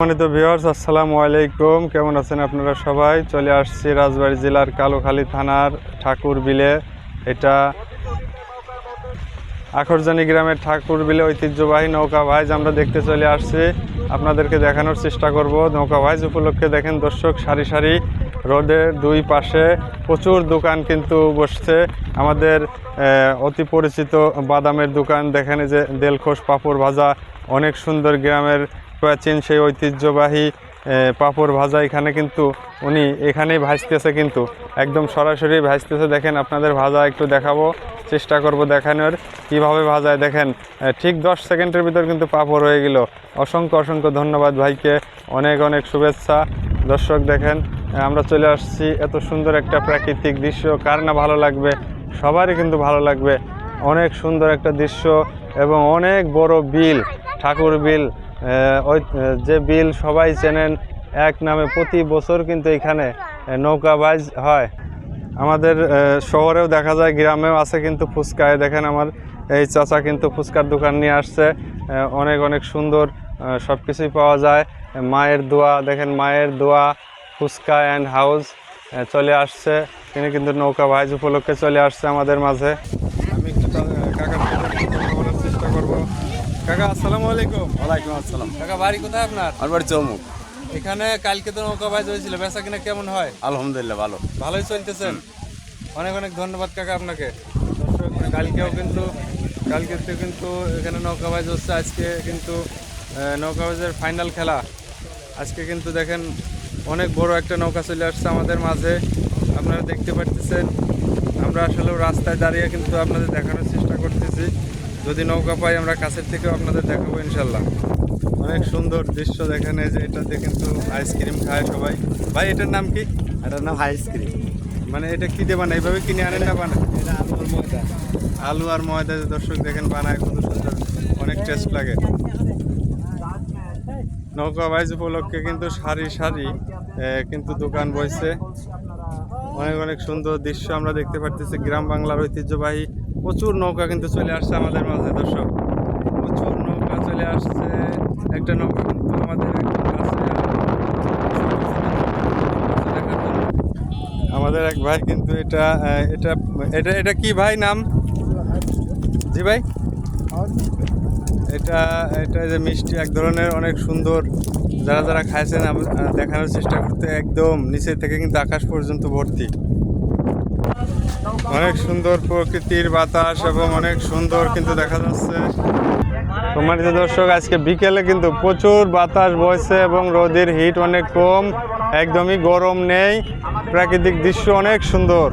সম্মানিত ভিউয়ার্স আসসালামু আলাইকুম। কেমন আছেন আপনারা সবাই? চলে আসছি রাজবাড়ী জেলার কালোখালী থানার ঠাকুর বিলে। এটা আখরজানি গ্রামের ঠাকুর বিলে ঐতিহ্যবাহী নৌকা ভাইজ আমরা দেখতে চলে আসছি। আপনাদেরকে দেখানোর চেষ্টা করব। নৌকা ভাইজ উপলক্ষে দেখেন দর্শক, সারি সারি রোডের দুই পাশে প্রচুর দোকান কিন্তু বসছে। আমাদের অতি পরিচিত বাদামের দোকান, দেখেন যে দেলখোস পাপড় ভাজা, অনেক সুন্দর গ্রামের প্রাচীন সেই ঐতিহ্যবাহী পাপড় ভাজা এখানে কিন্তু উনি এখানেই ভাজতেছে কিন্তু। একদম সরাসরি ভাজতেছে। দেখেন আপনাদের ভাজা একটু দেখাবো, চেষ্টা করব দেখানোর। কীভাবে ভাজায়? দেখেন ঠিক দশ সেকেন্ডের ভিতর কিন্তু পাপড় হয়ে গেল। অসংখ্য অসংখ্য ধন্যবাদ ভাইকে। অনেক অনেক শুভেচ্ছা। দর্শক দেখেন আমরা চলে আসছি। এত সুন্দর একটা প্রাকৃতিক দৃশ্য। কার না ভালো লাগবে? সবারই কিন্তু ভালো লাগবে। অনেক সুন্দর একটা দৃশ্য এবং অনেক বড় বিল, ঠাকুর বিল। যে বিল সবাই চেনেন, এক নামে প্রতি বছর কিন্তু এখানে নৌকাবাজ হয়। আমাদের শহরেও দেখা যায়, গ্রামেও আছে কিন্তু ফুচকায়। দেখেন আমার এই চাচা কিন্তু ফুচকার দোকান নিয়ে আসছে। অনেক অনেক সুন্দর সব কিছুই পাওয়া যায়। মায়ের দোয়া, দেখেন মায়ের দোয়া, ফুচকা অ্যান্ড হাউস চলে আসছে। তিনি কিন্তু নৌকা ভাইজ উপলক্ষে চলে আসছে আমাদের মাঝে আমি একটু তা- কাকার সাথে কথা বলার চেষ্টা করব কাকা আসসালামু আলাইকুম। ওয়ালাইকুম আসসালাম। কাকা বাড়ি কোথায় আপনার? আমার বাড়ি চৌমুখ। এখানে কালকে তো নৌকা ভাইজ হয়েছিল বেচা কিনা কেমন হয়? আলহামদুলিল্লাহ ভালো। ভালোই চলতেছেন? অনেক অনেক ধন্যবাদ কাকা আপনাকে। কালকেও কিন্তু কালকে তো কিন্তু এখানে নৌকাবাজ হচ্ছে। আজকে কিন্তু আহ, নৌকাবাজের ফাইনাল খেলা। আজকে কিন্তু দেখেন অনেক বড় একটা নৌকা চলে আসছে আমাদের মাঝে। আপনারা দেখতে পারতেছেন। আমরা আসলে রাস্তায় দাঁড়িয়ে কিন্তু আপনাদের দেখানোর চেষ্টা করতেছি। যদি নৌকা পাই আমরা কাছের থেকেও আপনাদের দেখাবো ইনশাল্লাহ। অনেক সুন্দর দৃশ্য দেখেন এই যে এটাতে কিন্তু আইসক্রিম খায় সবাই। ভাই এটার নাম কি? এটার নাম আইসক্রিম মানে এটা কি দিয়ে বানায়? এইভাবে কিনে আনেন না বানায়? এটা আলুর ময়দা। আলু আর ময়দা যে দর্শক দেখেন বানায় কত সুন্দর। অনেক টেস্ট লাগে। নৌকা বাইজ উপলক্ষে কিন্তু সারি সারি কিন্তু দোকান বইছে। অনেক অনেক সুন্দর দৃশ্য আমরা দেখতে পারতেছি। গ্রাম বাংলার ঐতিহ্যবাহী প্রচুর নৌকা কিন্তু চলে আসছে আমাদের মাঝে, দর্শক। প্রচুর নৌকা চলে আসছে। একটা নৌকা কিন্তু আমাদের। আমাদের এক ভাই কিন্তু এটা এটা এটা এটা কি ভাই নাম? জি ভাই? এটা এটা যে মিষ্টি, এক ধরনের অনেক সুন্দর। যারা যারা খাইছেন দেখানোর চেষ্টা করতে একদম নিচে থেকে কিন্তু আকাশ পর্যন্ত ভর্তি। অনেক সুন্দর প্রকৃতির বাতাস এবং অনেক সুন্দর কিন্তু দেখা যাচ্ছে। সম্মানিত দর্শক, আজকে বিকেলে কিন্তু প্রচুর বাতাস বইছে এবং রোদের হিট অনেক কম, একদমই গরম নেই। প্রাকৃতিক দৃশ্য অনেক সুন্দর।